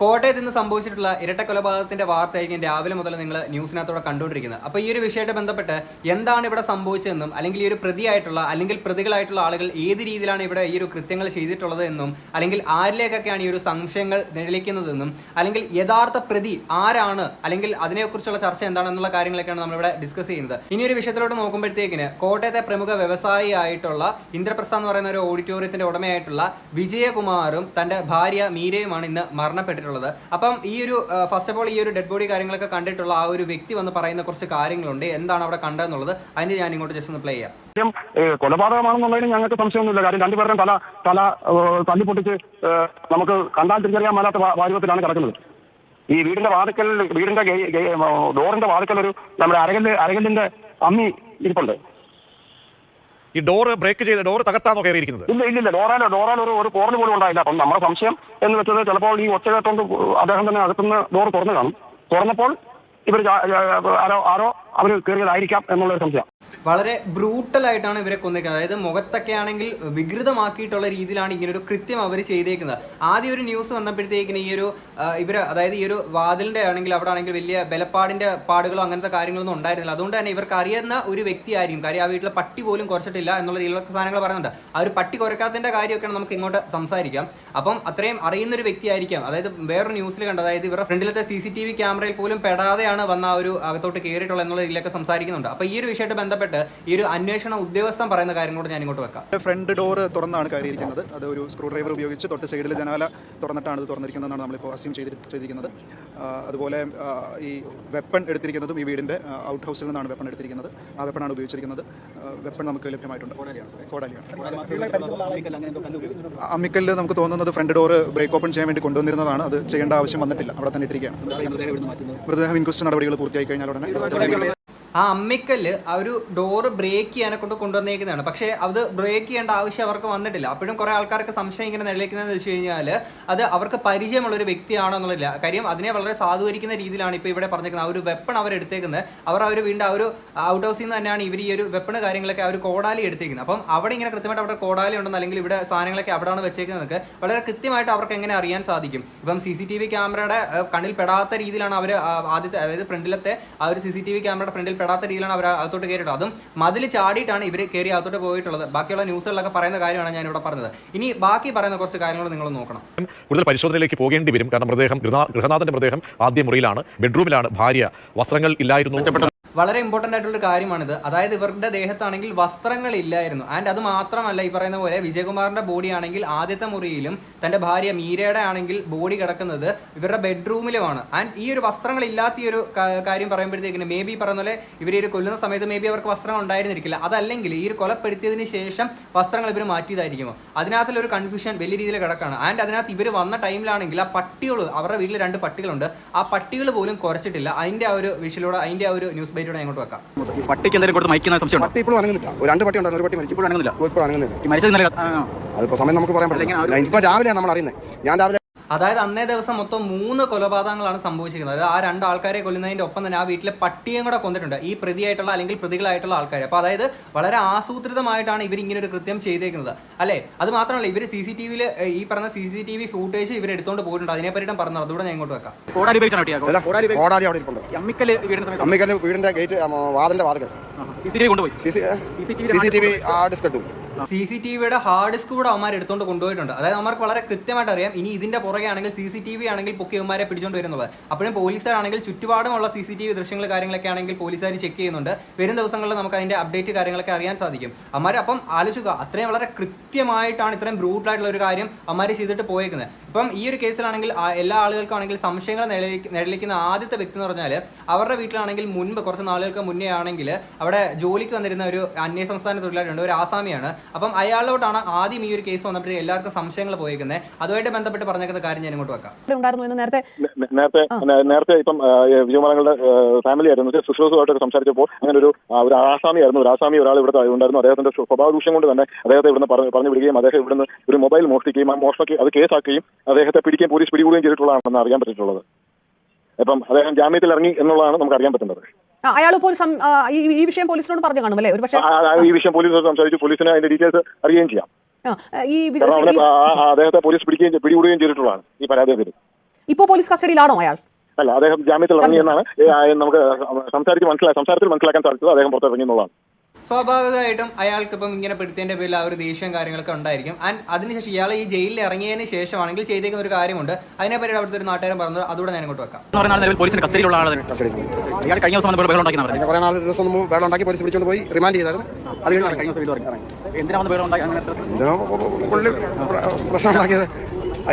കോട്ടയത്ത് ഇന്ന് സംഭവിച്ചിട്ടുള്ള ഇരട്ട കൊലപാതകത്തിന്റെ വാർത്തയായിരിക്കും രാവിലെ മുതൽ നിങ്ങൾ ന്യൂസിനകത്തോടെ കണ്ടുകൊണ്ടിരിക്കുന്നത്. അപ്പോൾ ഈ ഒരു വിഷയമായിട്ട് ബന്ധപ്പെട്ട് എന്താണ് ഇവിടെ സംഭവിച്ചതെന്നും അല്ലെങ്കിൽ ഈ ഒരു പ്രതിയായിട്ടുള്ള അല്ലെങ്കിൽ പ്രതികളായിട്ടുള്ള ആളുകൾ ഏത് രീതിയിലാണ് ഇവിടെ ഈ ഒരു കൃത്യങ്ങൾ ചെയ്തിട്ടുള്ളത് എന്നും അല്ലെങ്കിൽ ആരിലേക്കൊക്കെയാണ് ഈ ഒരു സംശയങ്ങൾ നിഴലിക്കുന്നതെന്നും അല്ലെങ്കിൽ യഥാർത്ഥ പ്രതി ആരാണ് അല്ലെങ്കിൽ അതിനെക്കുറിച്ചുള്ള ചർച്ച എന്താണെന്നുള്ള കാര്യങ്ങളൊക്കെയാണ് നമ്മളിവിടെ ഡിസ്കസ് ചെയ്യുന്നത്. ഇനി ഒരു വിഷയത്തിലോട്ട് നോക്കുമ്പോഴത്തേക്കിന് കോട്ടയത്തെ പ്രമുഖ വ്യവസായി ആയിട്ടുള്ള ഇന്ദ്രപ്രസ്ഥ എന്ന് പറയുന്ന ഒരു ഓഡിറ്റോറിയത്തിന്റെ ഉടമയായിട്ടുള്ള വിജയകുമാറും തന്റെ ഭാര്യ മീരയുമാണ് ഇന്ന് മരണപ്പെട്ടിട്ടുള്ളത്. അപ്പം ഈ ഒരു ഫസ്റ്റ് ഓഫ് ഓൾ ഈ ഒരു ഡെഡ് ബോഡി കാര്യങ്ങളൊക്കെ കണ്ടിട്ടുള്ള ആ ഒരു വ്യക്തി വന്ന് പറയുന്ന കുറച്ച് കാര്യങ്ങളുണ്ട്. എന്താണ് അവിടെ കണ്ടതെന്നുള്ളത് അതിന് ഞാൻ ഇങ്ങോട്ട് ജസ്റ്റ് ഒന്ന് പ്ലേ ചെയ്യാം. കൊലപാതകമാണെന്നുള്ളതിന് ഞങ്ങൾക്ക് സംശയമൊന്നുമില്ല. കാര്യം രണ്ടുപേരുടെയും തല തല തല്ലി തല്ലിപ്പൊട്ടിച്ച് നമുക്ക് കണ്ടാൽ തിരിച്ചറിയാൻ മേലാത്ത വാരിവത്തിലാണ് കിടക്കുന്നത്. ഈ വീടിന്റെ വാതിക്കൽ വീടിന്റെ ഡോറിന്റെ വാതിക്കൽ ഒരു നമ്മുടെ അരകല്ല് അരകല്ലിന്റെ അമ്മി ഇരിപ്പുണ്ട്. ഈ ഡോറ് ബ്രേക്ക് ചെയ്ത് ഡോറ് തകർത്താന്നോ കയറിയിരിക്കുന്നത്? ഇല്ല ഇല്ല ഡോറാലോ ഡോറാലോ ഒരു ഒരു പോറൽ പോലും ഉണ്ടായില്ല അപ്പം നമ്മുടെ സംശയം എന്ന് വെച്ചത് ചിലപ്പോൾ ഈ ഒറ്റ കേട്ടോണ്ട് അദ്ദേഹം തന്നെ അകത്തുനിന്ന് ഡോർ തുറന്നു കാണും. തുറന്നപ്പോൾ ഇവർ ആരോ ആരോ അവർ കയറിയതായിരിക്കാം എന്നുള്ളൊരു സംശയം. വളരെ ബ്രൂട്ടലായിട്ടാണ് ഇവരെ കൊന്നേക്കുന്നത്. അതായത് മുഖത്തൊക്കെ ആണെങ്കിൽ വികൃതമാക്കിയിട്ടുള്ള രീതിയിലാണ് ഇങ്ങനെ ഒരു കൃത്യം അവർ ചെയ്തേക്കുന്നത്. ആദ്യം ഒരു ന്യൂസ് വന്നപ്പോഴത്തേക്കിന് ഈ ഒരു ഇവർ അതായത് ഈ ഒരു വാതിലിന്റെ ആണെങ്കിൽ അവിടെ ആണെങ്കിൽ വലിയ ബലപ്പാടിന്റെ പാടുകളോ അങ്ങനത്തെ കാര്യങ്ങളൊന്നും ഉണ്ടായിരുന്നില്ല. അതുകൊണ്ട് തന്നെ ഇവർക്ക് അറിയുന്ന ഒരു വ്യക്തിയായിരിക്കും കാര്യം ആ വീട്ടിലെ പട്ടി പോലും കുറച്ചിട്ടില്ല എന്നുള്ള രീതിയിലുള്ള സാധനങ്ങൾ പറയുന്നുണ്ട്. ആ ഒരു പട്ടി കുറയ്ക്കാത്തതിന്റെ കാര്യമൊക്കെയാണ് നമുക്ക് ഇങ്ങോട്ട് സംസാരിക്കാം. അപ്പം അത്രയും അറിയുന്ന ഒരു വ്യക്തി വ്യക്തിയായിരിക്കാം അതായത് വേറൊരു ന്യൂസിൽ കണ്ട അതായത് ഇവരുടെ ഫ്രണ്ടിലത്തെ സി സി ടി വി ക്യാമറയിൽ പോലും പെടാതെയാണ് വന്ന ആ ഒരു അകത്തോട്ട് കയറിയിട്ടുള്ള എന്നുള്ള രീതിയിലൊക്കെ സംസാരിക്കുന്നുണ്ട്. അപ്പോൾ ഈ ഒരു വിഷയമായിട്ട് ബന്ധപ്പെട്ട് ഈ ഒരു അന്വേഷണ ഉദ്യോഗസ്ഥൻ പറയുന്ന കാര്യം കൂടെ ഞാൻ ഇങ്ങോട്ട് വെക്കാം. ഫ്രണ്ട് ഡോർ തുറന്നാണ് കയറിയിരിക്കുന്നത്. അത് ഒരു സ്ക്രൂ ഡ്രൈവർ ഉപയോഗിച്ച് തൊട്ട് സൈഡിൽ ജനാല തുറന്നിട്ടാണ് ഇത് തുറന്നിരിക്കുന്നതെന്നാണ് നമ്മളിപ്പോൾ അസ്യൂം ചെയ്തി ചെയ്തിരിക്കുന്നത്. അതുപോലെ ഈ വെപ്പൺ എടുത്തിരിക്കുന്നതും ഈ വീടിന്റെ ഔട്ട് ഹൗസിൽ നിന്നാണ് വെപ്പൺ എടുത്തിരിക്കുന്നത്. ആ വെപ്പണാണ് ഉപയോഗിച്ചിരിക്കുന്നത്. വെപ്പൺ നമുക്ക് ലഭ്യമായിട്ടുണ്ട്. കോടാലിയാണ്. അമ്മിക്കല്ല് നമുക്ക് തോന്നുന്നത് ഫ്രണ്ട് ഡോർ ബ്രേക്ക് ഓപ്പൺ ചെയ്യാൻ വേണ്ടി കൊണ്ടുവന്നിരുന്നതാണ്. അത് ചെയ്യേണ്ട ആവശ്യം വന്നിട്ടില്ല. അവിടെ തന്നെ ഇട്ടിരിക്കുകയാണ്. മൃതദേഹം ഇൻക്വസ്റ്റ് നടപടികൾ പൂർത്തിയായി കഴിഞ്ഞാൽ ഉടനെ. ആ അമ്മിക്കല്ല് ആ ഒരു ഡോറ് ബ്രേക്ക് ചെയ്യാനെ കൊണ്ട് കൊണ്ടുവന്നേക്കുന്നതാണ്. പക്ഷേ അത് ബ്രേക്ക് ചെയ്യേണ്ട ആവശ്യം അവർക്ക് വന്നിട്ടില്ല. അപ്പോഴും കുറേ ആൾക്കാർക്ക് സംശയം ഇങ്ങനെ നിലനിൽക്കുന്നതെന്ന് വെച്ച് കഴിഞ്ഞാൽ അത് അവർക്ക് പരിചയമുള്ള ഒരു വ്യക്തിയാണോ എന്നുള്ളതില്ല. കാര്യം അതിനെ വളരെ സാധൂകരിക്കുന്ന രീതിയിലാണ് ഇപ്പോൾ ഇവിടെ പറഞ്ഞിരിക്കുന്നത് ആ ഒരു വെപ്പൺ അവർ എടുത്തേക്കുന്നത്. അവർ അവർ വീണ്ടും ആ ഒരു ഔട്ട് ഹൗസിൽ നിന്ന് തന്നെയാണ് ഇവർ ഈ ഒരു വെപ്പണ് കാര്യങ്ങളൊക്കെ ആ ഒരു കോടാലി എടുത്തേക്കുന്നത്. അപ്പം അവിടെ ഇങ്ങനെ കൃത്യമായിട്ട് അവിടെ കോടാലി ഉണ്ടെന്ന് അല്ലെങ്കിൽ ഇവിടെ സാധനങ്ങളൊക്കെ അവിടെയാണ് വെച്ചേക്കുന്നതൊക്കെ വളരെ കൃത്യമായിട്ട് അവർക്ക് എങ്ങനെ അറിയാൻ സാധിക്കും. ഇപ്പം സി സി ടി വി ക്യാമറയുടെ കണ്ണിൽ പെടാത്ത രീതിയിലാണ് അവർ ആദ്യത്തെ അതായത് ഫ്രണ്ടിലത്തെ ആ ഒരു സി സി ടി വി ക്യാമറയുടെ ഫ്രണ്ടിൽ പെടാത്ത രീതിയിലാണ് അവർ അകത്തോട്ട് കയറിയിട്ടുള്ളത്. അതും മതിൽ ചാടിയിട്ടാണ് ഇവർ കയറി അകത്തോട്ട് പോയിട്ടുള്ളത്. ബാക്കിയുള്ള ന്യൂസുകളിലൊക്കെ പറയുന്ന കാര്യമാണ് ഞാൻ ഇവിടെ പറഞ്ഞത്. ഇനി ബാക്കി പറയുന്ന കുറച്ച് കാര്യങ്ങൾ നിങ്ങൾ നോക്കണം. കൂടുതൽ പരിശോധനയിലേക്ക് പോകേണ്ടി വരും. കാരണം മൃതദേഹം ഗൃഹനാ- ഗൃഹനാഥന്റെ മൃതദേഹം ആദ്യ മുറിയിലാണ്. ബെഡ്റൂമിലാണ്. ഭാര്യ വസ്ത്രങ്ങൾ ഇല്ലായിരുന്നു. വളരെ ഇമ്പോർട്ടന്റ് ആയിട്ടുള്ള കാര്യമാണിത്. അതായത് ഇവരുടെ ദേഹത്താണെങ്കിൽ വസ്ത്രങ്ങൾ ഇല്ലായിരുന്നു ആൻഡ് അത് മാത്രമല്ല ഈ പറയുന്ന പോലെ വിജയകുമാറിന്റെ ബോഡി ആണെങ്കിൽ ആദ്യത്തെ മുറിയിലും തന്റെ ഭാര്യ മീരയുടെ ആണെങ്കിൽ ബോഡി കിടക്കുന്നത് ഇവരുടെ ബെഡ്റൂമിലുമാണ് ആൻഡ് ഈ ഒരു വസ്ത്രങ്ങൾ ഇല്ലാത്ത ഈ ഒരു കാര്യം പറയുമ്പോഴത്തേക്കിന് മേ ബി പറയുന്ന പോലെ ഇവർ ഈ കൊല്ലുന്ന സമയത്ത് മേ ബി അവർക്ക് വസ്ത്രങ്ങൾ ഉണ്ടായിരുന്നിരിക്കില്ല. അതല്ലെങ്കിൽ ഈ ഒരു കൊലപ്പെടുത്തിയതിന് ശേഷം വസ്ത്രങ്ങൾ ഇവർ മാറ്റിയതായിരിക്കുമോ? അതിനകത്തുള്ളൊരു കൺഫ്യൂഷൻ വലിയ രീതിയിൽ കിടക്കാണ്. ആൻഡ് അതിനകത്ത് ഇവർ വന്ന ടൈമിലാണെങ്കിൽ ആ പട്ടികൾ അവരുടെ വീട്ടിൽ രണ്ട് പട്ടികളുണ്ട്. ആ പട്ടികൾ പോലും കുറച്ചിട്ടില്ല. അതിന്റെ ആ ഒരു വിഷയിലൂടെ അതിന്റെ ആ ഒരു ന്യൂസ് അങ്ങോട്ട് വെക്കാം. പട്ടിക്ക് എന്തെങ്കിലും കൊടുത്ത് മയക്കുന്ന സംശയം പട്ടി ഇപ്പോഴും അനങ്ങുന്നില്ല. ഒരു രണ്ട് പട്ടി ഉണ്ടായിരുന്നു ഒരു പട്ടി മരിച്ചു. ഇപ്പോഴും അനങ്ങുന്നില്ല. ഇപ്പോൾ അനങ്ങുന്നില്ല. മരിച്ചത് ഇന്നലെ. സമയം നമുക്ക് പറയാൻ പറ്റില്ല. ഇപ്പൊ രാവിലെയാണ് നമ്മൾ അറിയുന്നത് ഞാൻ രാവിലെ അതായത് അന്നേ ദിവസം മൊത്തം മൂന്ന് കൊലപാതകങ്ങളാണ് സംഭവിച്ചിരിക്കുന്നത്. അതായത് ആ രണ്ട് ആൾക്കാരെ കൊല്ലുന്നതിന്റെ ഒപ്പം തന്നെ ആ വീട്ടിലെ പട്ടിയും കൂടെ കൊന്നിട്ടുണ്ട്. ഈ പ്രതിയായിട്ടുള്ള അല്ലെങ്കിൽ പ്രതികളായിട്ടുള്ള ആൾക്കാർ അപ്പോൾ അതായത് വളരെ ആസൂത്രിതമായിട്ടാണ് ഇവർ ഇങ്ങനെ ഒരു കൃത്യം ചെയ്തേക്കുന്നത്. അല്ലേ? അത് മാത്രമല്ല ഇവർ സി സി ടി വിയിൽ ഈ പറഞ്ഞ C C T V footage ഇവർ എടുത്തുകൊണ്ട് പോയിട്ടുണ്ട്. അതിനെ പറ്റിയിട്ടും പറഞ്ഞത് അതുകൂടെ ഞാൻ ഇങ്ങോട്ട് വെക്കാം. വീടിന്റെ ഗേറ്റ് വാതിന്റെ കൊണ്ടുപോയി. C C C C T V ആ ഡിസ്ക് എടുത്തു. സി സി ടി വിയുടെ ഹാർഡ് ഡിസ്ക് കൂടെ അവന്മാർ എടുത്തുകൊണ്ട് കൊണ്ടുപോയിട്ടുണ്ട്. അതായത് അവർക്ക് വളരെ കൃത്യമായിട്ട് അറിയാം ഇനി ഇതിന്റെ പുറകെ ആണെങ്കിൽ സി സി ടി വി ആണെങ്കിൽ പൊക്കി അവന്മാരെ പിടിച്ചുകൊണ്ട് വരുന്നത് അപ്പോഴും പോലീസുകാരാണെങ്കിൽ ചുറ്റുപാടുമുള്ള സി സി ടി വി ദൃശ്യങ്ങൾ കാര്യങ്ങളൊക്കെ ആണെങ്കിൽ പോലീസുകാർ ചെക്ക് ചെയ്യുന്നുണ്ട്. വരും ദിവസങ്ങളിൽ നമുക്ക് അതിന്റെ അപ്ഡേറ്റ് കാര്യങ്ങളൊക്കെ അറിയാൻ സാധിക്കും. അമ്മാർ അപ്പം ആലോചിക്കുക അത്രയും വളരെ കൃത്യമായിട്ടാണ് ഇത്രയും ബ്രൂട്ടായിട്ടുള്ള ഒരു കാര്യം അമ്മാർ ചെയ്തിട്ട് പോയേക്കുന്നത്. ഇപ്പം ഈ ഒരു കേസിലാണെങ്കിൽ എല്ലാ ആളുകൾക്കും ആണെങ്കിൽ സംശയങ്ങൾ നിഴലിക്ക- നിഴലിക്കുന്ന ആദ്യത്തെ വ്യക്തി എന്ന് പറഞ്ഞാൽ അവരുടെ വീട്ടിലാണെങ്കിൽ മുൻപ് കുറച്ച് നാളുകൾക്ക് മുന്നേ ആണെങ്കിൽ അവിടെ ജോലിക്ക് വന്നിരുന്ന ഒരു അന്യ സംസ്ഥാന തൊഴിലാളിയുണ്ട് ഒരു ആസാമിയാണ്. അപ്പം അയാളിലോട്ടാണ് ആദ്യം ഈ ഒരു കേസ് വന്നപ്പോഴേ എല്ലാവർക്കും സംശയങ്ങൾ പോയിരിക്കുന്നത് അതുമായിട്ട് ബന്ധപ്പെട്ട് പറഞ്ഞേക്കുന്ന കാര്യം ഞാൻ ഇങ്ങോട്ട് വെക്കാം. ഇവിടെ ഉണ്ടായിരുന്നു എന്ന് നേരത്തെ നേരത്തെ നേരത്തെ ഇപ്പം വിജയമാനങ്ങളുടെ വിജയകുമാരങ്ങളുടെ ഫാമിലി ആയിരുന്നു. സുശ്രൂഷമായിട്ടൊക്കെ സംസാരിച്ചപ്പോൾ അങ്ങനെ ഒരു ഒരു ആസാമി ആയിരുന്നു ഒരു ആസാമി ഒരാൾ ഇവിടെ ഉണ്ടായിരുന്നു. അദ്ദേഹത്തിന്റെ സ്വഭാവ ദൂഷ്യം കൊണ്ട് തന്നെ അദ്ദേഹത്തെ ഇവിടുന്ന് പറഞ്ഞു പറഞ്ഞു വിടുകയും അദ്ദേഹം ഇവിടുന്ന് ഒരു മൊബൈൽ മോഷ്ടിക്കുകയും ആ മോഷണക്ക് അത് കേസാക്കുകയും അദ്ദേഹത്തെ പിടിക്കുകയും പോലീസ് പിടികൂടുകയും ചെയ്തിട്ടുള്ളതാണെന്ന് അറിയാൻ പറ്റിയിട്ടുള്ളത്. അപ്പം അദ്ദേഹം ജാമ്യത്തിൽ ഇറങ്ങി എന്നുള്ളതാണ് നമുക്ക് അറിയാൻ പറ്റുന്നത്. അയാൾ പോലും ഈ വിഷയം പോലീസിനോട് പറഞ്ഞു കാണും അല്ലേ? ഒരു പക്ഷേ ആ, ആ, ഈ വിഷയം പോലീസിനോട് സംസാരിച്ചു പോലീസിന് അതിന്റെ ഡീറ്റെയിൽസ് അറിയുകയും ചെയ്യാം. ഈ അദ്ദേഹത്തെ പോലീസ് പിടിക്കുകയും പിടികൂടുകയും ചെയ്തിട്ടുള്ളതാണ് ഈ പരാതി ഇപ്പോ പോലീസ് കസ്റ്റഡിയിലാണോ അയാൾ? അല്ല അദ്ദേഹം ജാമ്യത്തിൽ ഇറങ്ങിയെന്നാണ് നമുക്ക് സംസാരിച്ച് മനസ്സിലായി സംസാരത്തിൽ മനസ്സിലാക്കാൻ സാധിച്ചത് അദ്ദേഹം പുറത്തിറങ്ങി എന്നുള്ളതാണ്. സ്വാഭാവികമായിട്ടും അയാൾക്ക് ഇപ്പം ഇങ്ങനെ പെടുത്തതിന്റെ പേരിൽ ആ ഒരു ദേഷ്യം കാര്യങ്ങളൊക്കെ ഉണ്ടായിരിക്കും. ആൻഡ് അതിനുശേഷം ഇയാൾ ഈ ജയിലിൽ ഇറങ്ങിയതിന് ശേഷമാണെങ്കിൽ ചെയ്തേക്കുന്ന ഒരു കാര്യമുണ്ട്. അതിനെപ്പറ്റി അവിടുത്തെ ഒരു നാട്ടുകാരൻ പറഞ്ഞത് അതുകൂടെ ഞാൻ ഇങ്ങോട്ട് വെക്കാം. പോലീസിന്റെ കസ്റ്റഡിയിലുള്ള ആളാണ് ഇയാൾ കഴിഞ്ഞ ദിവസം ബഹളം ഉണ്ടാക്കി പറഞ്ഞത് പിന്നെ കുറേ നാല് ദിവസം മുമ്പ് വേളം ഉണ്ടാക്കി പോലീസ് പിടിച്ചുകൊണ്ട് പോയി. റിമാൻഡ് ചെയ്തായിരുന്നു. അത് കഴിഞ്ഞ ദിവസം പ്രശ്നം ഉണ്ടാക്കിയത്?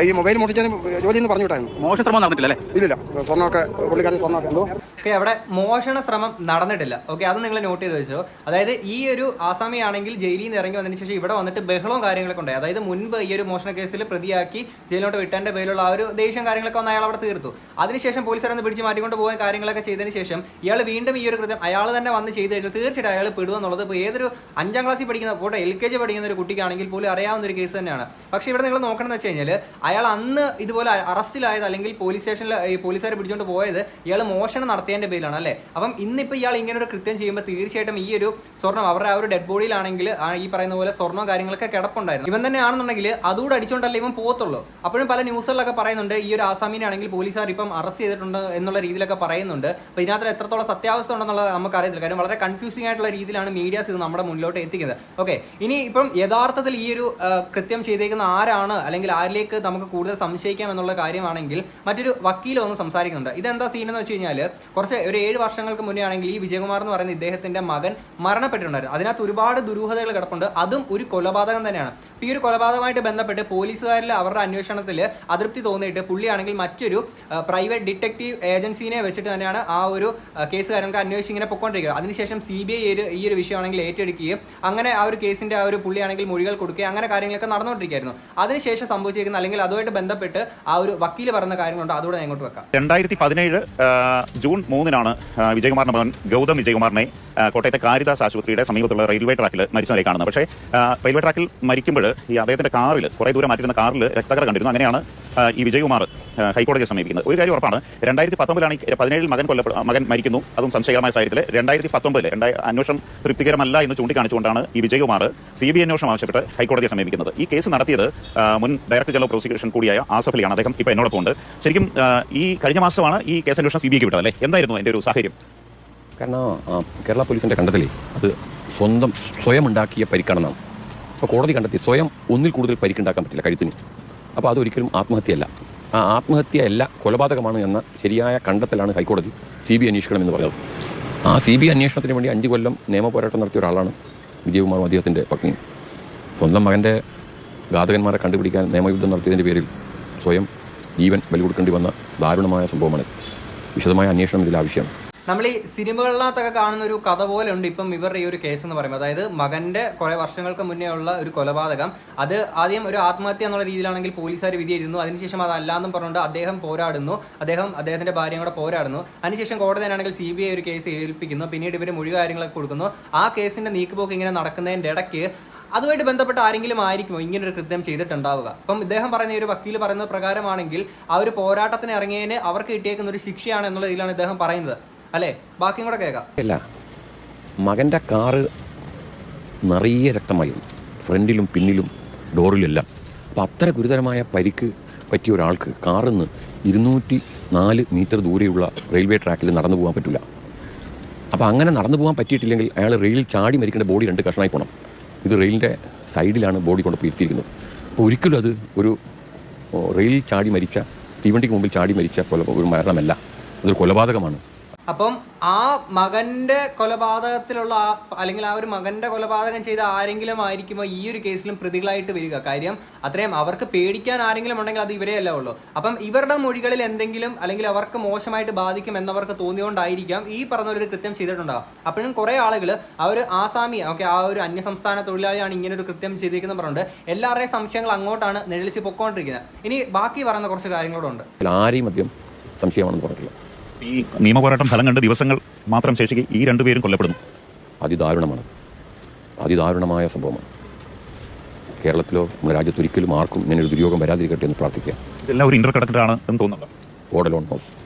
ഈ മൊബൈൽ മുട്ടിച്ചതിന് ജോലി എന്ന് പറഞ്ഞു വിട്ടായിരുന്നു. മോശ ശ്രമം നടന്നിട്ടില്ല അല്ലേ? ഇല്ലില്ല. സ്വർണമൊക്കെ പുള്ളിക്കാരൻ സ്വർണമൊക്കെ എന്തോ? ഓക്കെ അവിടെ മോഷണ ശ്രമം നടന്നിട്ടില്ല. ഓക്കെ അത് നിങ്ങൾ നോട്ട് ചെയ്ത് വെച്ചോ. അതായത് ഈ ഒരു ആസാമി ആണെങ്കിൽ ജയിലിൽ നിന്ന് ഇറങ്ങി വന്നതിന് ശേഷം ഇവിടെ വന്നിട്ട് ബഹളവും കാര്യങ്ങളൊക്കെ ഉണ്ടായി. അതായത് മുൻപ് ഈ ഒരു മോഷണ കേസിൽ പ്രതിയാക്കി ജയിലിലോട്ട് വിട്ടതിന്റെ പേരിലുള്ള ആ ഒരു ദേഷ്യം കാര്യങ്ങളൊക്കെ വന്ന് അയാൾ അവിടെ തീർത്തു. അതിനുശേഷം പോലീസുകാരെ ഒന്ന് പിടിച്ച് മാറ്റിക്കൊണ്ട് പോകാൻ കാര്യങ്ങളൊക്കെ ചെയ്തതിന് ശേഷം ഇയാൾ വീണ്ടും ഈ ഒരു കൃത്യം അയാൾ തന്നെ വന്ന് ചെയ്ത് കഴിഞ്ഞാൽ തീർച്ചയായിട്ടും അയാൾ പെടുക എന്നുള്ളത് ഇപ്പോൾ ഏതൊരു അഞ്ചാം ക്ലാസ്സിൽ പഠിക്കുന്ന പോട്ടെ എൽ കെ ജി പഠിക്കുന്ന ഒരു കുട്ടിക്കാണെങ്കിൽ പോലും അറിയാവുന്ന ഒരു കേസ് തന്നെയാണ്. പക്ഷേ ഇവിടെ നിങ്ങൾ നോക്കണമെന്ന് വെച്ച് കഴിഞ്ഞാൽ അയാൾ അന്ന് ഇതുപോലെ അറസ്റ്റിലായത് അല്ലെങ്കിൽ പോലീസ് സ്റ്റേഷനിൽ ഈ പോലീസുകാർ പിടിച്ചുകൊണ്ട് പോയത് ഇയാൾ മോഷണം നടത്തിയതിന്റെ പേരിലാണ് അല്ലേ? അപ്പം ഇന്നിപ്പോൾ ഇയാൾ ഇങ്ങനെ ഒരു കൃത്യം ചെയ്യുമ്പോൾ തീർച്ചയായിട്ടും ഈ ഒരു സ്വർണം അവരുടെ ആ ഒരു ഡെഡ് ബോഡിയിലാണെങ്കിൽ ഈ പറയുന്ന പോലെ സ്വർണവും കാര്യങ്ങളൊക്കെ കിടപ്പുണ്ടായിരുന്നു. ഇവൻ തന്നെ ആണെന്നുണ്ടെങ്കിൽ അതുകൂടെ അടിച്ചുകൊണ്ടല്ലേ ഇവൻ പോകത്തുള്ളൂ. അപ്പോഴും പല ന്യൂസുകളിലൊക്കെ പറയുന്നുണ്ട് ഈ ഒരു ആസാമിനെ ആണെങ്കിൽ പോലീസുകാർ ഇപ്പം അറസ്റ്റ് ചെയ്തിട്ടുണ്ട് എന്നുള്ള രീതിയിലൊക്കെ പറയുന്നുണ്ട്. അപ്പോൾ ഇതിനകത്ത് എത്രത്തോളം സത്യാവസ്ഥ ഉണ്ടെന്നുള്ളത് നമുക്ക് അറിയത്തില്ല കാരണം വളരെ കൺഫ്യൂസിംഗ് ആയിട്ടുള്ള രീതിയിലാണ് മീഡിയാസ് ഇത് നമ്മുടെ മുന്നിലോട്ട് എത്തിക്കുന്നത്. ഓക്കെ ഇനി ഇപ്പം യഥാർത്ഥത്തിൽ ഈ ഒരു കൃത്യം ചെയ്തേക്കുന്ന ആരാണ്? അല്ലെങ്കിൽ ആരിലേക്ക് നമുക്ക് കൂടുതൽ സംശയിക്കാം എന്നുള്ള കാര്യമാണെങ്കിൽ മറ്റൊരു വക്കീൽ വന്ന് സംസാരിക്കുന്നുണ്ട്. ഇതെന്താ സീൻ എന്ന് വെച്ച് കഴിഞ്ഞാൽ കുറച്ച് ഒരു ഏഴ് വർഷങ്ങൾക്ക് മുന്നേ ആണെങ്കിൽ ഈ വിജയകുമാർ എന്ന് പറയുന്ന ഇദ്ദേഹത്തിന്റെ മകൻ മരണപ്പെട്ടിട്ടുണ്ടായിരുന്നു. അതിനകത്ത് ഒരുപാട് ദുരൂഹതകൾ കിടപ്പുണ്ട്. അതും ഒരു കൊലപാതകം തന്നെയാണ്. ഈ ഒരു കൊലപാതകമായിട്ട് ബന്ധപ്പെട്ട് പോലീസുകാരിൽ അവരുടെ അന്വേഷണത്തിൽ അതൃപ്തി തോന്നിയിട്ട് പുള്ളിയാണെങ്കിൽ മറ്റൊരു പ്രൈവറ്റ് ഡിറ്റക്റ്റീവ് ഏജൻസിനെ വെച്ചിട്ട് തന്നെയാണ് ആ ഒരു ആ, കേസ് കാര്യങ്ങൾക്ക് അന്വേഷിച്ച് ഇങ്ങനെ പൊക്കോണ്ടിരിക്കുക അതിനുശേഷം സി ബി ഐ ഈ ഒരു വിഷയമാണെങ്കിൽ ഏറ്റെടുക്കുകയും അങ്ങനെ ആ ഒരു കേസിന്റെ ആ ഒരു പുള്ളിയാണെങ്കിൽ മൊഴികൾ കൊടുക്കുകയും അങ്ങനെ കാര്യങ്ങളൊക്കെ നടന്നുകൊണ്ടിരിക്കുകയായിരുന്നു. അതിനുശേഷം സംഭവിച്ചിരിക്കുന്ന അല്ലെങ്കിൽ അതുമായിട്ട് ബന്ധപ്പെട്ട് ആ ഒരു വക്കീൽ പറയുന്ന കാര്യങ്ങളുണ്ട്. അതുകൂടെ ഞാൻ ഇങ്ങോട്ട് വെക്കാം. രണ്ടായിരത്തി പതിനേഴ് ജൂൺ മൂന്നിനാണ് വിജയകുമാറിന്റെ മകൻ ഗൗതം വിജയകുമാറിനെ കോട്ടയത്തെ കാരിദാസ് ആശുപത്രിയുടെ സമീപത്തുള്ള റെയിൽവേ ട്രാക്കിൽ മരിച്ച മരിച്ചതായി കാണുന്നത്. പക്ഷേ റെയിൽവേ ട്രാക്കിൽ മരിക്കുമ്പോൾ ഈ അദ്ദേഹത്തിന്റെ കാറിൽ കുറേ ദൂരം മാറ്റിയിരുന്ന കാറിൽ രക്തകര കണ്ടിരുന്നു. അങ്ങനെയാണ് ഈ വിജയകുമാർ ഹൈക്കോടതിയെ സമീപിക്കുന്നത്. ഒരു കാര്യം ഉറപ്പാണ് രണ്ടായിരത്തി പത്തൊമ്പതിലാണ് പതിനേഴിൽ മകൻ കൊല്ലപ്പെട്ട മകൻ മരിക്കുന്നു. അതും സംശയകരമായ സാഹചര്യത്തിൽ രണ്ടായിരത്തി പത്തൊമ്പതിൽ രണ്ടായി അന്വേഷണം തൃപ്തികരമല്ല എന്ന് ചൂണ്ടിക്കാണിച്ചുകൊണ്ടാണ് ഈ വിജയകുമാർ സി ബി അന്വേഷണം ആവശ്യപ്പെട്ട് ഹൈക്കോടതിയെ സമീപിക്കുന്നത്. ഈ കേസ് നടത്തിയത് മുൻ ഡയറക്ടർ ജനറൽ പ്രോസിക്യൂഷൻ കൂടിയായ ആസഫലിയാണ് അദ്ദേഹം ഇപ്പോൾ എന്നോടൊപ്പം ഉണ്ട് ശരിക്കും ഈ കഴിഞ്ഞ മാസമാണ് ഈ കേസ് അന്വേഷണം സി ബി ഐക്ക് വിട്ടത് അല്ലേ? എന്തായിരുന്നു എന്റെ ഒരു സാഹചര്യം കാരണം കേരള പോലീസിന്റെ കണ്ടെത്തലേ അത് സ്വന്തം സ്വയം ഉണ്ടാക്കിയ പരിക്കാണെന്നാണ്. അപ്പോൾ കോടതി കണ്ടെത്തി സ്വയം ഒന്നിൽ കൂടുതൽ പരിക്കുണ്ടാക്കാൻ പറ്റില്ല കഴുത്തിന്. അപ്പോൾ അതൊരിക്കലും ആത്മഹത്യയല്ല. ആ ആത്മഹത്യയല്ല കൊലപാതകമാണ് എന്ന ശരിയായ കണ്ടെത്തലാണ് ഹൈക്കോടതി സി ബി അന്വേഷിക്കണം എന്ന് പറഞ്ഞത്. ആ സി ബി അന്വേഷണത്തിന് വേണ്ടി അഞ്ച് കൊല്ലം നിയമപോരാട്ടം നടത്തിയ ഒരാളാണ് വിജയകുമാറും അദ്ദേഹത്തിന്റെ പത്നി സ്വന്തം മകന്റെ ഘാതകന്മാരെ കണ്ടുപിടിക്കാൻ നിയമയുദ്ധം നടത്തിയതിന്റെ പേരിൽ സ്വയം ജീവൻ ബലി കൊടുക്കേണ്ടി വന്ന ദാരുണമായ സംഭവമാണ് വിശദമായ അന്വേഷണം ഇതിൽ ആവശ്യമാണ് നമ്മൾ ഈ സിനിമകളിനകത്തൊക്കെ കാണുന്ന ഒരു കഥ പോലെ ഉണ്ട് ഇപ്പം ഇവരുടെ ഈ ഒരു കേസ് എന്ന് പറയുമ്പോൾ അതായത് മകന്റെ കുറെ വർഷങ്ങൾക്ക് മുന്നേ ഉള്ള ഒരു കൊലപാതകം. അത് ആദ്യം ഒരു ആത്മഹത്യ എന്നുള്ള രീതിയിലാണെങ്കിൽ പോലീസുകാർ വിധി എഴുതുന്നു. അതിനുശേഷം അതല്ലാന്നും പറഞ്ഞുകൊണ്ട് അദ്ദേഹം പോരാടുന്നു. അദ്ദേഹം അദ്ദേഹത്തിന്റെ ഭാര്യയും കൂടെ പോരാടുന്നു. അതിനുശേഷം കോടതിയാണെങ്കിൽ സി ബി ഐ ഒരു കേസ് ഏൽപ്പിക്കുന്നു. പിന്നീട് ഇവർ മൊഴി കാര്യങ്ങളൊക്കെ കൊടുക്കുന്നു. ആ കേസിന്റെ നീക്കുപോക്ക് ഇങ്ങനെ നടക്കുന്നതിന്റെ ഇടയ്ക്ക് അതുമായിട്ട് ബന്ധപ്പെട്ട ആരെങ്കിലും ആയിരിക്കുമോ? ഇങ്ങനെ ഒരു കൃത്യം ചെയ്തിട്ടുണ്ടാവുക. അപ്പം ഇദ്ദേഹം പറയുന്ന ഈ ഒരു വക്കീൽ പറയുന്ന പ്രകാരമാണെങ്കിൽ ആ ഒരു പോരാട്ടത്തിന് ഇറങ്ങിയതിന് അവർക്ക് കിട്ടിയേക്കുന്ന ഒരു ശിക്ഷയാണ് എന്നുള്ള രീതിയിലാണ് ഇദ്ദേഹം പറയുന്നത്. അല്ലേ? ബാക്കിയും കൂടെ കേൾക്കാം. അല്ല മകന്റെ കാറ് നിറയെ രക്തമായിരുന്നു ഫ്രണ്ടിലും പിന്നിലും ഡോറിലെല്ലാം. അപ്പം അത്ര ഗുരുതരമായ പരിക്ക് പറ്റിയ ഒരാൾക്ക് കാറിൽ നിന്ന് ഇരുന്നൂറ്റി നാല് മീറ്റർ ദൂരെയുള്ള റെയിൽവേ ട്രാക്കിൽ നടന്നു പോകാൻ പറ്റില്ല അപ്പോൾ അങ്ങനെ നടന്നു പോകാൻ പറ്റിയിട്ടില്ലെങ്കിൽ അയാൾ റെയിൽ ചാടി മരിക്കേണ്ട ബോഡി രണ്ട് കഷ്ണമായി പോകണം ഇത് റെയിലിന്റെ സൈഡിലാണ് ബോഡി കൊണ്ട് ഇരുത്തിയിരിക്കുന്നത് അപ്പോൾ ഒരിക്കലും അത് ഒരു റെയിൽ ചാടി മരിച്ച തീവണ്ടിക്ക് മുമ്പിൽ ചാടി മരിച്ച കൊല ഒരു മരണമല്ല. അതൊരു കൊലപാതകമാണ്. അപ്പം ആ മകന്റെ കൊലപാതകത്തിലുള്ള ആ അല്ലെങ്കിൽ ആ ഒരു മകന്റെ കൊലപാതകം ചെയ്ത ആരെങ്കിലും ആയിരിക്കുമ്പോൾ ഈ ഒരു കേസിലും പ്രതികളായിട്ട് വരിക. കാര്യം അത്രയും അവർക്ക് പേടിക്കാൻ ആരെങ്കിലും ഉണ്ടെങ്കിൽ അത് ഇവരെ അല്ല ഉള്ളൂ. അപ്പം ഇവരുടെ മൊഴികളിൽ എന്തെങ്കിലും അല്ലെങ്കിൽ അവർക്ക് മോശമായിട്ട് ബാധിക്കും എന്നവർക്ക് തോന്നിയോണ്ടായിരിക്കാം ഈ പറഞ്ഞൊരു കൃത്യം ചെയ്തിട്ടുണ്ടാകും അപ്പോഴും കുറേ ആളുകൾ ആ ഒരു ആസാമി ഓക്കെ ആ ഒരു അന്യസംസ്ഥാന തൊഴിലാളിയാണ് ഇങ്ങനെ ഒരു കൃത്യം ചെയ്തിരിക്കുന്നത് പറഞ്ഞുകൊണ്ട് എല്ലാവരുടെയും സംശയങ്ങൾ അങ്ങോട്ടാണ് നിഴലിച്ച് പൊക്കോണ്ടിരിക്കുന്നത് ഇനി ബാക്കി പറയുന്ന കുറച്ച് കാര്യങ്ങളോടുണ്ട് ആരെയും അധികം സംശയമാണെന്ന് പറഞ്ഞിട്ടില്ല. ഈ നിയമപോരാട്ടം ഫലം കണ്ട് ദിവസങ്ങൾ മാത്രം ശേഷിക്കെ ഈ രണ്ടുപേരും കൊല്ലപ്പെടുന്നു. അതിദാരുണമാണ്. അതിദാരുണമായ സംഭവമാണ്. കേരളത്തിലോ നമ്മുടെ രാജ്യത്ത് ഒരിക്കലും ആർക്കും ഇങ്ങനെ ഒരു ദുര്യോഗം വരാതിരിക്കട്ടെ എന്ന് പ്രാർത്ഥിക്കാം ഇതെല്ലാം ഒരു ഇന്റർ കണക്റ്റഡ് ആണ് എന്ന് തോന്നുന്നുണ്ട്? ഓടലോൺ ഹൗസ്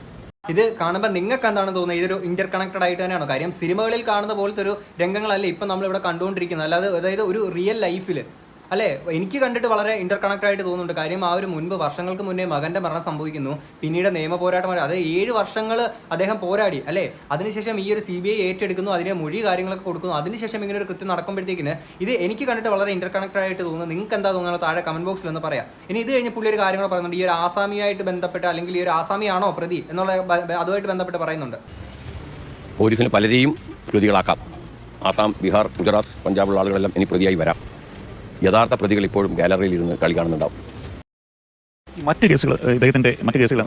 ഇത് കാണുമ്പോൾ നിങ്ങൾക്ക് എന്താണ് തോന്നുന്നത് ഇതൊരു ഇന്റർ കണക്റ്റഡ് ആയിട്ട് തന്നെയാണോ? കാര്യം സിനിമകളിൽ കാണുന്ന പോലത്തെ ഒരു രംഗങ്ങളല്ല ഇപ്പം നമ്മളിവിടെ കണ്ടുകൊണ്ടിരിക്കുന്നത്. അല്ലാതെ അതായത് ഒരു റിയൽ ലൈഫിൽ അല്ലേ? എനിക്ക് കണ്ടിട്ട് വളരെ ഇന്റർ കണക്ട് ആയിട്ട് തോന്നുന്നുണ്ട്. കാര്യം ആ ഒരു മുൻപ് വർഷങ്ങൾക്ക് മുന്നേ മകന്റെ മരണം സംഭവിക്കുന്നു. പിന്നീട് നിയമ പോരാട്ടം അത് ഏഴ് വർഷങ്ങൾ അദ്ദേഹം പോരാടി അല്ലേ? അതിനുശേഷം ഈ ഒരു സി ബി ഐ ഏറ്റെടുക്കുന്നു അതിനെ മൊഴി കാര്യങ്ങളൊക്കെ കൊടുക്കുന്നു. അതിനുശേഷം ഇങ്ങനെ ഒരു കൃത്യം നടക്കുമ്പോഴത്തേക്കിന് ഇത് എനിക്ക് കണ്ടിട്ട് വളരെ ഇന്റർ കണക്ട് ആയിട്ട് തോന്നുന്നു. നിങ്ങൾക്ക് എന്താ തോന്നുന്നത്? താഴെ കമന്റ് ബോക്സിൽ ഒന്ന് പറയാം. ഇനി ഇത് കഴിഞ്ഞ് പുള്ളി ഒരു കാര്യങ്ങൾ പറയുന്നുണ്ട്. ഈ ഒരു ആസാമിയായിട്ട് ബന്ധപ്പെട്ട് അല്ലെങ്കിൽ ഈ ഒരു ആസാമിയാണോ പ്രതി എന്നുള്ള അതുമായിട്ട് ബന്ധപ്പെട്ട് പറയുന്നുണ്ട്. പോലീസിന് പലരെയും പ്രതികളാക്കാം. ആസാം ബീഹാർ ഗുജറാത്ത് പഞ്ചാബുള്ള ആളുകളെല്ലാം ഇനി പ്രതിയായി വരാം. യഥാർത്ഥ പ്രതികൾ ഇപ്പോഴും ഗാലറിയിൽ ഇരുന്ന് കളി കാണുന്നുണ്ടാവും. മറ്റ് കേസുകൾ ഇദ്ദേഹത്തിന്റെ മറ്റ് കേസുകൾ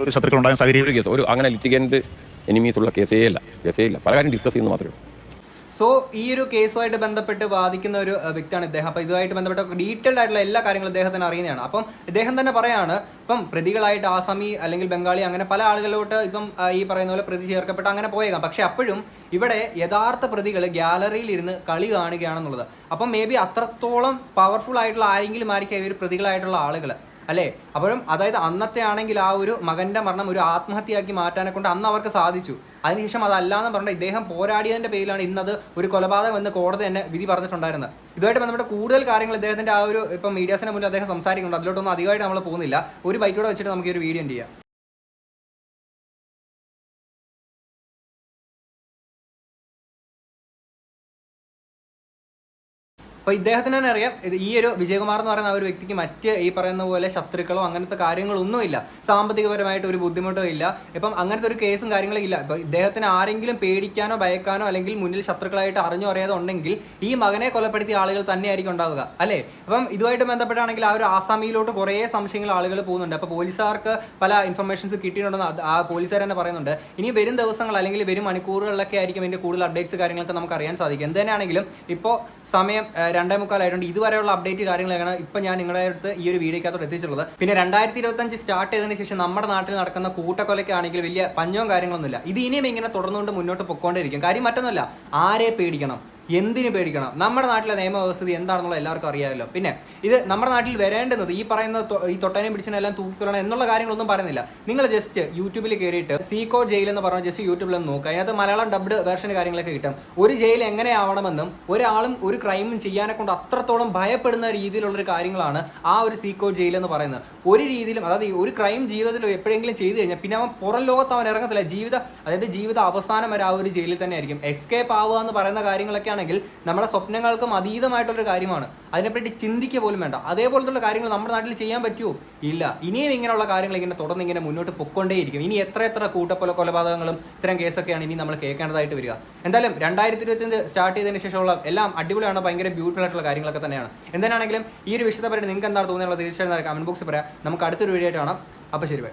ഒരു ശത്രുക്കൾ ഉണ്ടായ സാഹചര്യം ഒരു അങ്ങനെ ലിറ്റിഗന്റ് എനിമീസ് ഉള്ള കേസേ അല്ല കേസേ ഇല്ല. പല കാര്യം ഡിസ്കസ് ചെയ്യുന്നത് മാത്രമേ സോ ഈ ഒരു കേസുമായിട്ട് ബന്ധപ്പെട്ട് വാദിക്കുന്ന ഒരു വ്യക്തിയാണ് ഇദ്ദേഹം. അപ്പോൾ ഇതുമായിട്ട് ബന്ധപ്പെട്ട ഡീറ്റെയിൽഡ് ആയിട്ടുള്ള എല്ലാ കാര്യങ്ങളും ഇദ്ദേഹത്തിന് അറിയുന്നതാണ്. അപ്പം ഇദ്ദേഹം തന്നെ പറയാണ് ഇപ്പം പ്രതികളായിട്ട് ആസാമി അല്ലെങ്കിൽ ബംഗാളി അങ്ങനെ പല ആളുകളോട്ട് ഇപ്പം ഈ പറയുന്ന പോലെ പ്രതി ചേർക്കപ്പെട്ട് അങ്ങനെ പോയേക്കാം. പക്ഷെ അപ്പോഴും ഇവിടെ യഥാർത്ഥ പ്രതികൾ ഗ്യാലറിയിൽ ഇരുന്ന് കളി കാണുകയാണെന്നുള്ളത്. അപ്പം മേ ബി അത്രത്തോളം പവർഫുൾ ആയിട്ടുള്ള ആരെങ്കിലും ആയിരിക്കും ഈ ഒരു പ്രതികളായിട്ടുള്ള ആളുകൾ അല്ലേ? അപ്പോഴും അതായത് അന്നത്തെ ആണെങ്കിൽ ആ ഒരു മകന്റെ മരണം ഒരു ആത്മഹത്യയാക്കി മാറ്റാനെ കൊണ്ട് അന്ന് അവർക്ക് സാധിച്ചു. അതിനുശേഷം അതല്ലാന്ന് പറഞ്ഞ ഇദ്ദേഹം പോരാടിയതിന്റെ പേരിലാണ് ഇന്നത് ഒരു കൊലപാതകം എന്ന് കോടതി തന്നെ വിധി പറഞ്ഞിട്ടുണ്ടായിരുന്നത്. ഇതുമായിട്ട് ബന്ധപ്പെട്ട കൂടുതൽ കാര്യങ്ങൾ ഇദ്ദേഹത്തിന്റെ ആ ഒരു ഇപ്പം മീഡിയാസിന് മുന്നിൽ അദ്ദേഹം സംസാരിക്കുന്നുണ്ട്. അതിലോട്ടൊന്നും അധികമായിട്ട് നമ്മൾ പോകുന്നില്ല. ഒരു ബൈറ്റോടെ വെച്ചിട്ട് നമുക്ക് ഈ ഒരു വീഡിയോ ചെയ്യാം. അപ്പോൾ ഇദ്ദേഹത്തിന് തന്നെ അറിയാം ഇത് ഈ ഒരു വിജയകുമാർ എന്ന് പറയുന്ന ആ ഒരു വ്യക്തിക്ക് മറ്റ് ഈ പറയുന്ന പോലെ ശത്രുക്കളോ അങ്ങനത്തെ കാര്യങ്ങളൊന്നുമില്ല സാമ്പത്തികപരമായിട്ട് ഒരു ബുദ്ധിമുട്ടോ ഇല്ല. ഇപ്പം അങ്ങനത്തെ ഒരു കേസും കാര്യങ്ങളും ഇല്ല. ഇദ്ദേഹത്തിന് ആരെങ്കിലും പേടിക്കാനോ ഭയക്കാനോ അല്ലെങ്കിൽ മുന്നിൽ ശത്രുക്കളായിട്ട് അറിഞ്ഞോ അറിയാതെ ഉണ്ടെങ്കിൽ ഈ മകനെ കൊലപ്പെടുത്തിയ ആളുകൾ തന്നെയായിരിക്കും ഉണ്ടാവുക. അല്ലേ? അപ്പം ഇതുമായിട്ട് ബന്ധപ്പെട്ടാണെങ്കിൽ ആ ഒരു ആസാമിയിലോട്ട് കുറേ സംശയങ്ങൾ ആളുകൾ പോകുന്നുണ്ട്. അപ്പോൾ പോലീസുകാർക്ക് പല ഇൻഫർമേഷൻസ് കിട്ടിയിട്ടുണ്ടെന്ന് ആ പോലീസുകാർ തന്നെ പറയുന്നുണ്ട്. ഇനി വരും ദിവസങ്ങൾ അല്ലെങ്കിൽ വരും മണിക്കൂറുകളിലൊക്കെ ആയിരിക്കും ഇതിന്റെ കൂടുതൽ അപ്ഡേറ്റ്സ് കാര്യങ്ങളൊക്കെ നമുക്ക് അറിയാൻ സാധിക്കും. എന്ത് തന്നെയാണെങ്കിലും ഇപ്പോൾ സമയം രണ്ടേ മുക്കാലായിട്ടുണ്ട് ഇതുവരെയുള്ള അപ്ഡേറ്റ് കാര്യങ്ങളാണ് ഇപ്പം ഞാൻ നിങ്ങളുടെ അടുത്ത് ഈ ഒരു വീഡിയോക്കകത്തോട് എത്തിച്ചിട്ടുള്ളത്. പിന്നെ രണ്ടായിരത്തി ഇരുപത്തഞ്ച് സ്റ്റാർട്ട് ചെയ്തതിന് ശേഷം നമ്മുടെ നാട്ടിൽ നടക്കുന്ന കൂട്ടക്കൊലയ്ക്കാണെങ്കിൽ വലിയ പഞ്ഞവും കാര്യങ്ങളൊന്നുമില്ല. ഇത് ഇനിയും ഇങ്ങനെ തുടർന്നുകൊണ്ട് മുന്നോട്ട് പൊക്കോണ്ടിരിക്കും. കാര്യം മറ്റൊന്നുമല്ല ആരെ പേടിക്കണം? എന്തിനു പേടിക്കണം? നമ്മുടെ നാട്ടിലെ നിയമവ്യവസ്ഥിതി എന്താണെന്നുള്ള എല്ലാവർക്കും അറിയാമല്ലോ. പിന്നെ ഇത് നമ്മുടെ നാട്ടിൽ വരേണ്ടുന്നത് ഈ പറയുന്ന ഈ തൊട്ടനെയും പിടിച്ചതിനെല്ലാം തൂക്കിക്കൊള്ളണം എന്നുള്ള കാര്യങ്ങളൊന്നും പറയുന്നില്ല. നിങ്ങൾ ജസ്റ്റ് യൂട്യൂബിൽ കയറിയിട്ട് സീകോ ജയിൽ എന്ന് പറഞ്ഞ ജസ്റ്റ് യൂട്യൂബിൽ ഒന്ന് നോക്കുക അതിനകത്ത് മലയാളം ഡബ്ഡ് വേർഷൻ കാര്യങ്ങളൊക്കെ കിട്ടും. ഒരു ജയിൽ എങ്ങനെയാവണമെന്നും ഒരാളും ഒരു ക്രൈമും ചെയ്യാനെ കൊണ്ട് അത്രത്തോളം ഭയപ്പെടുന്ന രീതിയിലുള്ള ഒരു കാര്യങ്ങളാണ് ആ ഒരു സീക്കോ ജയിൽ എന്ന് പറയുന്നത്. ഒരു രീതിയിലും അതായത് ഒരു ക്രൈം ജീവിതത്തിൽ എപ്പോഴെങ്കിലും ചെയ്തു കഴിഞ്ഞാൽ പിന്നെ അവൻ പുറം ലോകത്ത് അവൻ ഇറങ്ങത്തില്ല. ജീവിത അതായത് ജീവിത അവസാനം വരെ ആ ഒരു ജയിലിൽ തന്നെ ആയിരിക്കും. എസ്കേപ്പ് ആവുക എന്ന് പറയുന്ന കാര്യങ്ങളൊക്കെ ആണെങ്കിൽ നമ്മുടെ സ്വപ്നങ്ങൾക്കും അതീതമായിട്ടുള്ളൊരു കാര്യമാണ്. അതിനെപ്പറ്റി ചിന്തിക്കുക പോലും വേണ്ട. അതേപോലത്തുള്ള കാര്യങ്ങൾ നമ്മുടെ നാട്ടിൽ ചെയ്യാൻ പറ്റുമോ ഇല്ല. ഇനിയും ഇങ്ങനെയുള്ള കാര്യങ്ങൾ ഇങ്ങനെ തുടർന്ന് ഇങ്ങനെ മുന്നോട്ട് പൊക്കൊണ്ടേയിരിക്കും ഇനി എത്ര എത്ര കൂട്ടക്കൊല കൊലപാതകങ്ങളും ഇത്തരം കേസൊക്കെയാണ് ഇനി നമ്മൾ കേൾക്കേണ്ടതായിട്ട് വരിക. എന്തായാലും രണ്ടായിരത്തി ഇരുപത്തിയഞ്ച് സ്റ്റാർട്ട് ചെയ്തതിന് ശേഷമുള്ള എല്ലാം അടിപൊളിയാണ്? ഭയങ്കര ബ്യൂട്ടിഫുൾ ആയിട്ടുള്ള കാര്യങ്ങളൊക്കെ തന്നെയാണ്. എന്താണെങ്കിലും ഈ ഒരു വിഷയത്തെ പറ്റി നിങ്ങൾക്ക് എന്താണ് തോന്നുന്നത്? തീർച്ചയായും കമന്റ് ബോക്സ് പറയാം. നമുക്ക് അടുത്തൊരു വീഡിയോ ആയിട്ട് കാണാം. അപ്പോൾ ശരി